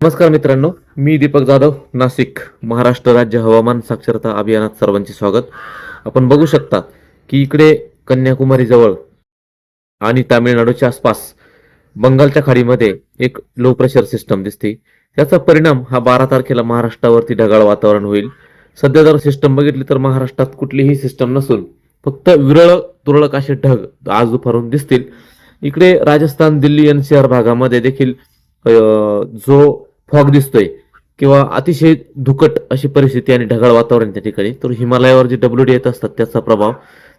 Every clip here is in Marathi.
नमस्कार मित्रांनो मी दीपक जाधव नाशिक महाराष्ट्र राज्य हवामान साक्षरता अभियानात सर्वांचे स्वागत. आपण बघू शकता की इकडे कन्याकुमारी जवळ आणि तामिळनाडूच्या आसपास बंगालच्या खाडीमध्ये एक लो प्रेशर सिस्टम दिसते. त्याचा परिणाम हा बारा तारखेला महाराष्ट्रावरती ढगाळ वातावरण होईल. सध्या जर सिस्टम बघितली तर महाराष्ट्रात कुठलीही सिस्टम नसून फक्त विरळ तुरळक असे ढग आज दुपारून दिसतील. इकडे राजस्थान दिल्ली एनसीआर भागामध्ये देखील जो फॉग दिसतोय किंवा अतिशय धुकट अशी परिस्थिती आणि ढगाळ वातावरण त्या ठिकाणी. तर हिमालयावर जे डब्ल्यू डी येत असतात त्याचा प्रभाव.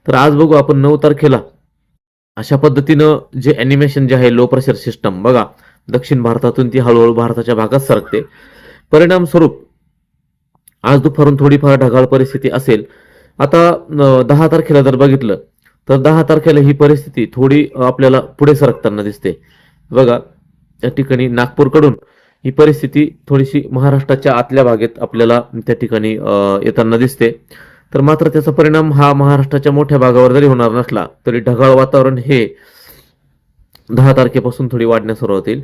तर आज बघू आपण नऊ तारखेला अशा पद्धतीनं जे अॅनिमेशन जे आहे लो प्रेशर सिस्टम बघा. दक्षिण भारतातून ती हळूहळू भारताच्या भागात सरकते. परिणाम स्वरूप आज दुपारून थोडीफार ढगाळ परिस्थिती असेल. आता दहा तारखेला जर बघितलं तर दहा तारखेला ही परिस्थिती थोडी आपल्याला पुढे सरकताना दिसते. बघा त्या ठिकाणी नागपूरकडून ही परिस्थिती थोडीशी महाराष्ट्राच्या आतल्या भागेत आपल्याला त्या ठिकाणी येताना दिसते. तर मात्र त्याचा परिणाम हा महाराष्ट्राच्या मोठ्या भागावर जरी होणार नसला तरी ढगाळ वातावरण हे दहा तारखेपासून थोडी वाढण्यास सुरुवात होईल.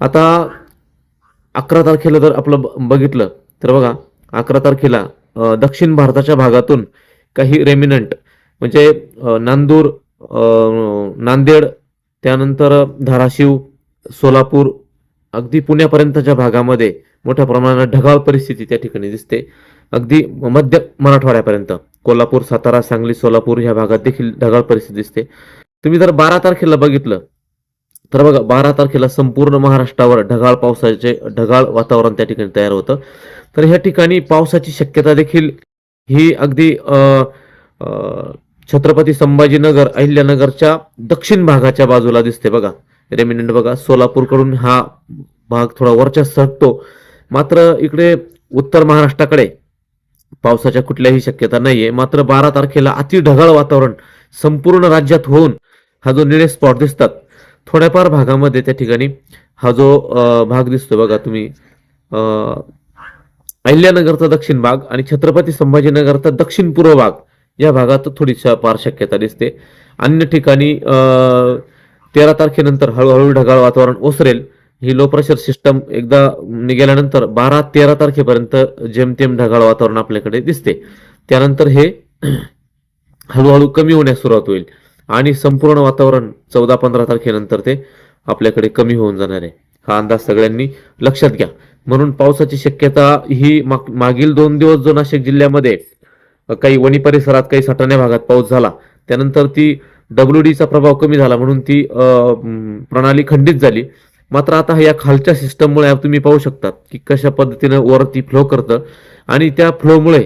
आता अकरा तारखेला जर आपलं ब- बघितलं तर बघा अकरा तारखेला दक्षिण भारताच्या भागातून काही रेमिनंट म्हणजे नांदूर नांदेड त्यानंतर धाराशिव सोलापूर अगदी पुण्यापर्यंतच्या भागामध्ये मोठ्या प्रमाणात ढगाळ परिस्थिती त्या ठिकाणी दिसते. अगदी मध्य मराठवाड्यापर्यंत कोल्हापूर सातारा सांगली सोलापूर ह्या भागात देखील ढगाळ परिस्थिती दिसते. तुम्ही जर बारा तारखेला बघितलं तर बघा बारा तारखेला संपूर्ण महाराष्ट्रावर ढगाळ पावसाचे ढगाळ वातावरण त्या ठिकाणी तयार होतं. तर ह्या ठिकाणी पावसाची शक्यता देखील ही अगदी छत्रपती संभाजीनगर अहिल्यानगरच्या दक्षिण भागाच्या बाजूला दिसते बघा. रेमिनंट बघा सोलापूरकडून हा भाग थोडा वरच्या सरकतो. मात्र इकडे उत्तर महाराष्ट्राकडे पावसाच्या कुठल्याही शक्यता नाहीये. मात्र बारा तारखेला अति ढगाळ वातावरण संपूर्ण राज्यात होऊन हा जो निळे स्पॉट दिसतात थोड्याफार भागामध्ये त्या ठिकाणी हा जो भाग दिसतो बघा तुम्ही. अहिल्यानगरचा दक्षिण भाग आणि छत्रपती संभाजीनगरचा दक्षिण पूर्व भाग या भागात थोडीशा फार शक्यता दिसते. अन्य ठिकाणी तेरा तारखेनंतर हळूहळू ढगाळ वातावरण ओसरेल. ही लो प्रेशर सिस्टम एकदा निघाल्यानंतर बारा तेरा तारखेपर्यंत जेमतेम ढगाळ वातावरण आपल्याकडे दिसते. त्यानंतर हे हळूहळू कमी होण्यास सुरुवात होईल आणि संपूर्ण वातावरण चौदा पंधरा तारखेनंतर ते आपल्याकडे कमी होऊन जाणार आहे. हा अंदाज सगळ्यांनी लक्षात घ्या. म्हणून पावसाची शक्यता ही मागील दोन दिवस जो नाशिक जिल्ह्यामध्ये काही वणी परिसरात काही सटाण्या भागात पाऊस झाला त्यानंतर ती डब्ल्यू डीचा प्रभाव कमी झाला म्हणून ती प्रणाली खंडित झाली. मात्र आता या खालच्या सिस्टममुळे तुम्ही पाहू शकता की कशा पद्धतीनं वरती फ्लो करतं. आणि त्या फ्लोमुळे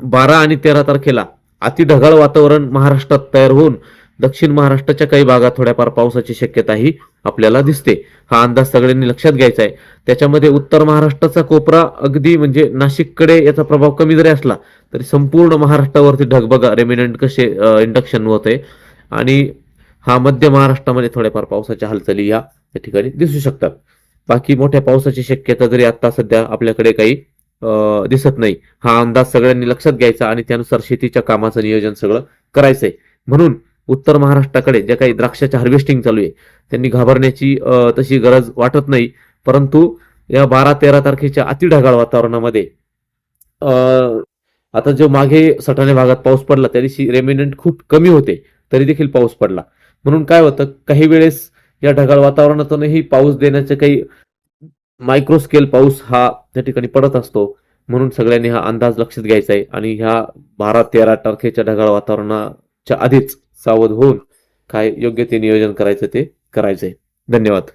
बारा आणि तेरा तारखेला अति ढगाळ वातावरण महाराष्ट्रात तयार होऊन दक्षिण महाराष्ट्राच्या काही भागात थोड्याफार पावसाची शक्यताही आपल्याला दिसते. हा अंदाज सगळ्यांनी लक्षात घ्यायचा आहे. त्याच्यामध्ये उत्तर महाराष्ट्राचा कोपरा अगदी म्हणजे नाशिककडे याचा प्रभाव कमी जरी असला तरी संपूर्ण महाराष्ट्रावरती ढगबगा रेमिनंट कसे इंडक्शन होते आणि हा मध्य महाराष्ट्रामध्ये थोड्याफार पावसाच्या हालचाली या ठिकाणी दिसू शकतात. बाकी मोठ्या पावसाची शक्यता जरी आता सध्या आपल्याकडे काही अं, दिसत नाही हा अंदाज सगळ्यांनी लक्षात घ्यायचा आणि त्यानुसार शेतीच्या कामाचं नियोजन सगळं करायचंय. म्हणून उत्तर महाराष्ट्राकडे ज्या काही द्राक्षाच्या हार्वेस्टिंग चालू आहे त्यांनी घाबरण्याची तशी गरज वाटत नाही. परंतु या बारा तेरा तारखेच्या अति ढगाळ वातावरणामध्ये अं, आता जो मागे सटाणे भागात पाऊस पडला त्या दिवशी रेमिनंट खूप कमी होते. तरी देखील पाऊस पडला. म्हणून काय होतं काही वेळेस या ढगाळ वातावरणातूनही पाऊस देण्याचे काही मायक्रो स्केल पाऊस हा त्या ठिकाणी पडत असतो. म्हणून सगळ्यांनी हा अंदाज लक्षात घ्यायचा आहे आणि ह्या बारा तेरा तारखेच्या ढगाळ वातावरणाच्या आधीच सावध होऊन काय योग्य ते नियोजन करायचं ते करायचंय. धन्यवाद.